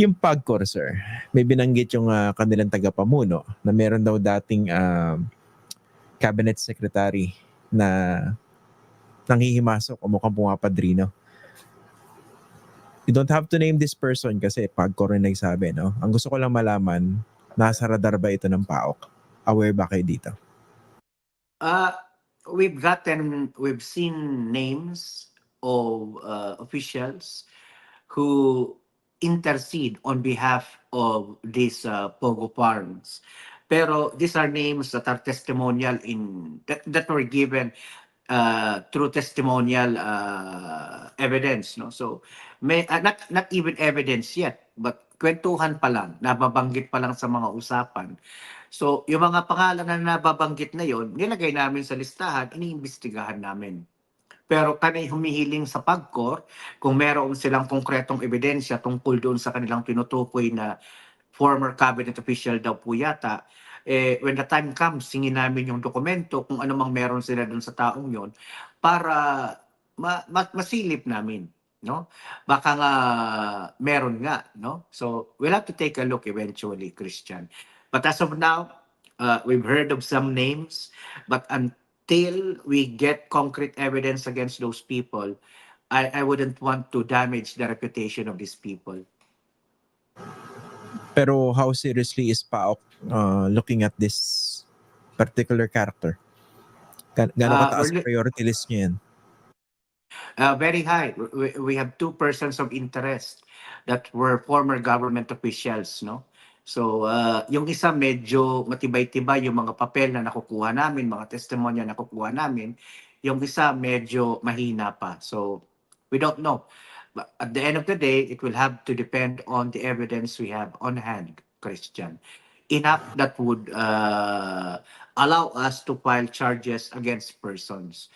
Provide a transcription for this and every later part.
Yung PAGCOR, sir, may binanggit yung ah, kanilang tagapamuno na meron daw dating ah, cabinet secretary na nanghihimasok o mukhang pumapadrino. You don't have to name this person kasi PAGCOR yung nagsabi, no? Ang gusto ko lang malaman, nasa radar ba ito ng PAOK? Aware ba kayo dito? Uh, we've gotten, we've seen names of uh, officials who intercede on behalf of these uh, Pogo farms. Pero these are names that are testimonial in that, that were given uh, through testimonial uh, evidence. No, so may uh, not not even evidence yet, but kwentuhan pa lang, nababanggit pa lang sa mga usapan. So, yung mga pangalan na nababanggit na yon, nilagay namin sa listahan, iniimbestigahan namin. Pero kami humihiling sa PAGCOR kung meron silang konkretong ebidensya tungkol doon sa kanilang tinutukoy na former cabinet official daw po yata, eh, when the time comes, singin namin yung dokumento kung ano mang meron sila doon sa taong yon para ma- ma- masilip namin. No? Baka nga meron nga. No? So, we'll have to take a look eventually, Christian. But as of now, uh, we've heard of some names, but until we get concrete evidence against those people, I, I wouldn't want to damage the reputation of these people. Pero how seriously is PAOK uh, looking at this particular character? Gan- Gano'ng Ah, kataas priority list niyo yan? Uh, very high. We, we have two persons of interest that were former government officials, no? So, uh, yung isa medyo matibay-tibay yung mga papel na nakukuha namin, mga testimonya na nakukuha namin. Yung isa medyo mahina pa. So, we don't know. But at the end of the day, it will have to depend on the evidence we have on hand, Christian. Enough that would uh, allow us to file charges against persons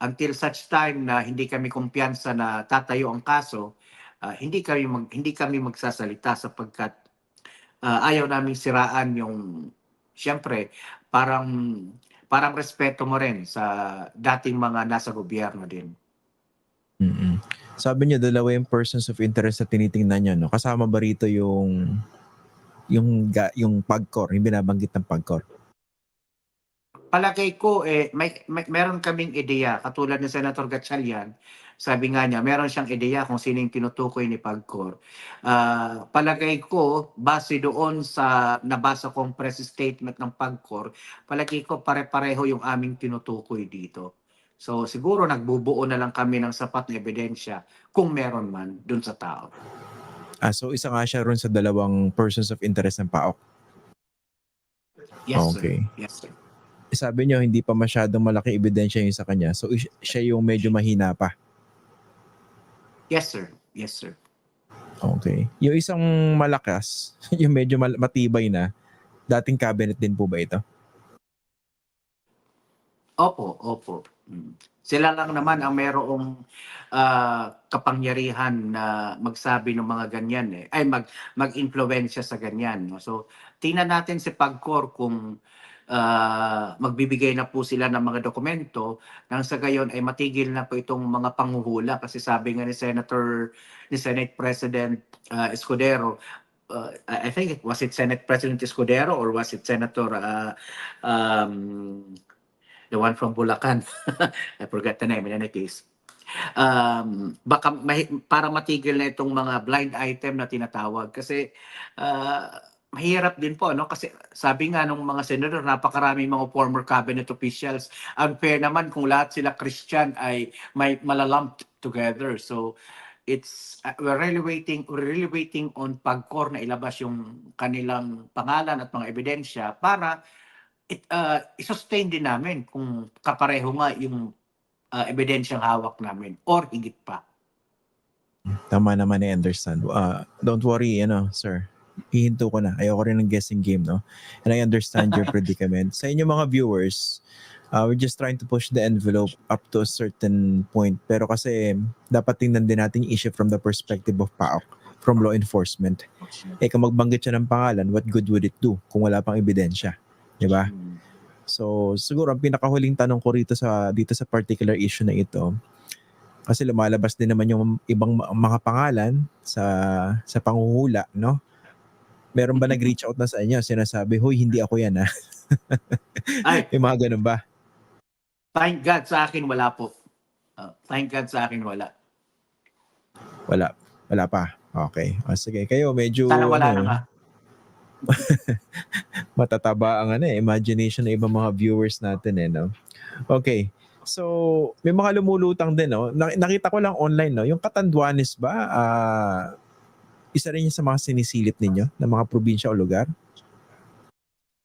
until such time na hindi kami kumpiyansa na tatayo ang kaso, ah, hindi kami mag, hindi kami magsasalita sapagkat ah, ayaw namin siraan yung siyempre parang parang respeto mo rin sa dating mga nasa gobyerno din. mm Sabi niyo dalawa yung persons of interest na tinitingnan niyo, no? Kasama ba rito yung yung yung PAGCOR, yung binabanggit ng PAGCOR? Palagay ko eh may, may meron kaming ideya katulad ni Senator Gatchalian sabi nga niya meron siyang ideya kung sino yung tinutukoy ni Pagcor. Ah, palagay ko base doon sa nabasa kong press statement ng Pagcor, palagay ko pare-pareho yung aming tinutukoy dito. So siguro nagbubuo na lang kami ng sapat na ebidensya kung meron man doon sa tao. Ah, so isa nga siya ron sa dalawang persons of interest ng PAOK. Yes Okay. sir. Yes sir. Sabi niyo hindi pa masyadong malaki ebidensya yung sa kanya. So is- siya yung medyo mahina pa. Yes sir. Yes sir. Okay. Yung isang malakas, yung medyo mal- matibay na, dating cabinet din po ba ito? Opo, opo. Mm. Sila lang naman ang merong ah, kapangyarihan na magsabi ng mga ganyan eh. Ay mag mag-impluwensya sa ganyan, no. So, tingnan natin si Pagcor kung ah, magbibigay na po sila ng mga dokumento nang sa gayon ay matigil na po itong mga panguhula kasi sabi nga ni Senator ni Senate President ah, Escudero uh, I think it was it Senate President Escudero or was it Senator ah, um, the one from Bulacan. I forgot the name in any case. Um, baka mahi- para matigil na itong mga blind item na tinatawag kasi ah, mahirap din po no kasi sabi nga nung mga senador napakaraming mga former cabinet officials unfair naman kung lahat sila Christian ay may malalumped together so it's uh, we're really waiting we're really waiting on pagkor na ilabas yung kanilang pangalan at mga ebidensya para it, uh, i-sustain din namin kung kapareho nga yung uh, ebidensyang hawak namin or higit pa. Tama naman, I understand. Uh, don't worry, ano, sir. Hihinto ko na. Ayoko rin ng guessing game, no? And I understand your predicament. Sa inyo mga viewers, uh, we're just trying to push the envelope up to a certain point. Pero kasi dapat tingnan din natin yung issue from the perspective of PAOK, from law enforcement. Eh, kung magbanggit siya ng pangalan, what good would it do kung wala pang ebidensya? Di ba? So, siguro ang pinakahuling tanong ko rito sa dito sa particular issue na ito, Kasi lumalabas din naman yung ibang mga pangalan sa sa panguhula, no? Meron ba nag-reach out na sa inyo? Sinasabi, "Hoy, hindi ako 'yan, ah." Ay, May mga ganun ba? thank God sa akin wala po. Uh, thank God sa akin wala. Wala. Wala pa. Okay. O, sige, kayo medyo Sana wala ano, na nga. matataba ang ano, eh, imagination ng ibang mga viewers natin eh, no? Okay. So, may mga lumulutang din, no? Na- Nakita ko lang online, no? Yung Katanduanes ba, ah, isa rin yun sa mga sinisilip ninyo ng mga probinsya o lugar?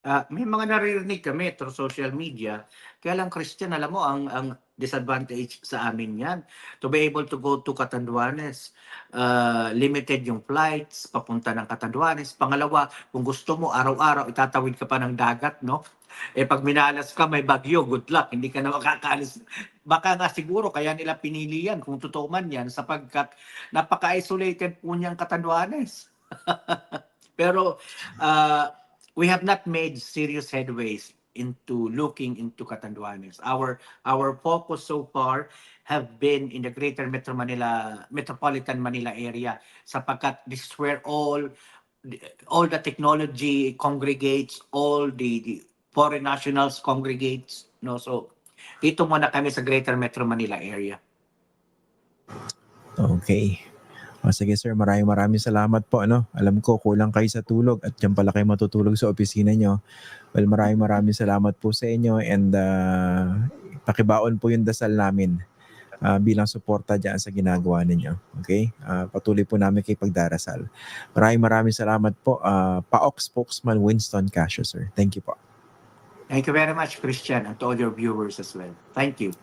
Ah, may mga naririnig kami through social media. Kaya lang Christian, alam mo ang ang disadvantage sa amin 'yan. To be able to go to Catanduanes, ah, limited yung flights papunta ng Catanduanes. Pangalawa, kung gusto mo araw-araw itatawid ka pa ng dagat, no? Eh pag minalas ka may bagyo, good luck, hindi ka na makakaalis. Baka nga siguro kaya nila pinili yan kung totoo man yan sapagkat napaka-isolated po niyang Catanduanes. Pero ah, we have not made serious headways into looking into Catanduanes. Our our focus so far have been in the Greater Metro Manila Metropolitan Manila area sapagkat this is where all all the technology congregates, all the, the foreign nationals congregates, no? So dito muna kami sa Greater Metro Manila area. Okay. O sige sir, maraming maraming salamat po. Ano? Alam ko kulang kayo sa tulog at dyan pala kayo matutulog sa opisina nyo. Well, maraming maraming salamat po sa inyo and uh, pakibaon po yung dasal namin uh, bilang suporta dyan sa ginagawa ninyo. Okay? Uh, patuloy po namin kay pagdarasal. Maraming maraming salamat po. Uh, PAOK spokesman Winston Casio, sir. Thank you po. Thank you very much, Christian, and to all your viewers as well. Thank you.